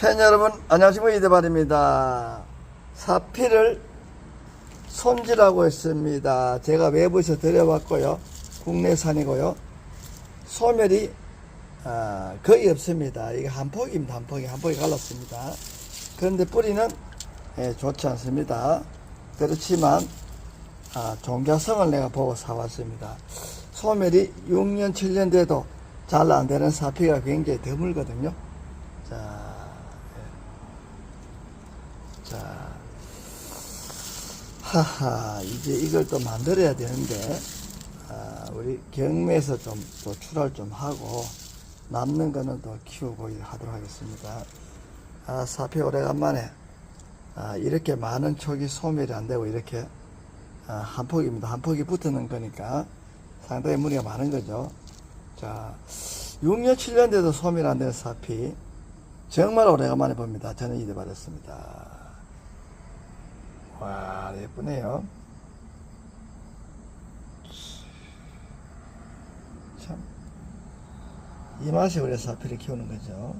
팬 여러분 안녕하십니까. 이대발입니다. 사피를 손질하고 있습니다. 제가 외부에서 들여왔고요. 국내산이고요. 소멸이 아, 거의 없습니다. 이게 한 폭입니다. 한 폭이 한 폭이 갈랐습니다. 그런데 뿌리는 예, 좋지 않습니다. 그렇지만 아, 종자성을 내가 보고 사왔습니다. 소멸이 6년 7년 돼도 잘 안 되는 사피가 굉장히 드물거든요. 자, 예. 자, 하하, 이제 이걸 또 만들어야 되는데, 아, 우리 경매에서 좀 또 출하를 좀 하고, 남는 거는 또 키우고 하도록 하겠습니다. 아, 사피 오래간만에, 아, 이렇게 많은 촉이 소멸이 안 되고, 이렇게, 아, 한 폭입니다. 한 폭이 붙는 거니까, 상당히 무리가 많은 거죠. 자, 6년, 7년 돼도 소멸 안 되는 사피, 정말 오래간만에 봅니다. 저는 이대 받았습니다. 와, 예쁘네요. 참, 이 맛이 우리 사피를 키우는 거죠.